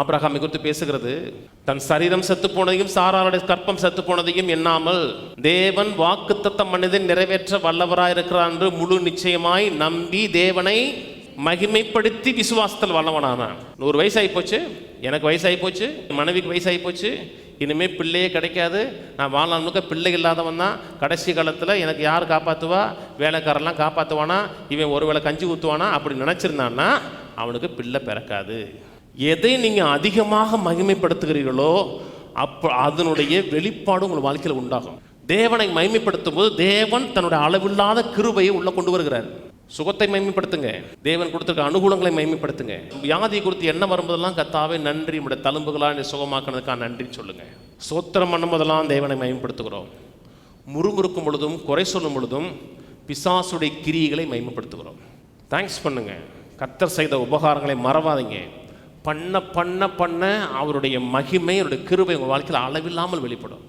ஆப்ரஹாமை குறித்து பேசுகிறது. தன் சரீரம் செத்து போனதையும் சாராளுடைய கற்பம் செத்து போனதையும் எண்ணாமல் தேவன் வாக்குத்தத்தம் மனிதன் நிறைவேற்ற வல்லவராயிருக்கிறான் என்று முழு நிச்சயமாய் நம்பி தேவனை மகிமைப்படுத்தி விசுவாசத்தில் வல்லவனானான் நூறு வயசாகி போச்சு. எனக்கு வயசாகி போச்சு. மனைவிக்கு வயசாகி போச்சு. இனிமே பிள்ளையே கிடைக்காது. நான் வாழ்நாள் முழுக்க பிள்ளை இல்லாதவன் தான். கடைசி காலத்தில் எனக்கு யார் காப்பாற்றுவா வேலைக்காரெல்லாம் காப்பாற்றுவானா இவன் ஒருவேளை கஞ்சி ஊற்றுவானா அப்படி நினச்சிருந்தான்னா அவனுக்கு பிள்ளை பிறக்காது. எதை நீங்கள் அதிகமாக மகிமைப்படுத்துகிறீர்களோ அப்போ அதனுடைய வெளிப்பாடு உங்கள் வாழ்க்கையில் உண்டாகும். தேவனை மகிமைப்படுத்தும் போது தேவன் தன்னுடைய அளவில்லாத கிருபையை உள்ளே கொண்டு வருகிறார். சுகத்தை மகிமைப்படுத்துங்க. தேவன் கொடுத்துருக்க அனுகூலங்களை மகிமைப்படுத்துங்க. வியாதியை குறித்து என்ன வரும்போதெல்லாம் கத்தாவே நன்றி நம்முடைய தழும்புகளா என்னை சுகமாக்குனதுக்காக நன்றின்னு சொல்லுங்க. சோத்திரம் பண்ணும் போதெல்லாம் தேவனை மகிமைப்படுத்துகிறோம். முறுமுறுக்கும் பொழுதும் குறை சொல்லும் பொழுதும் பிசாசுடைய கிரியைகளை மகிமைப்படுத்துகிறோம். தேங்க்ஸ் பண்ணுங்க. கத்தர் செய்த உபகாரங்களை மறவாதீங்க. பண்ண பண்ண பண்ண அவருடைய மகிமை அவருடைய கிருபை உங்கள் வாழ்க்கையில் அளவில்லாமல் வெளிப்படும்.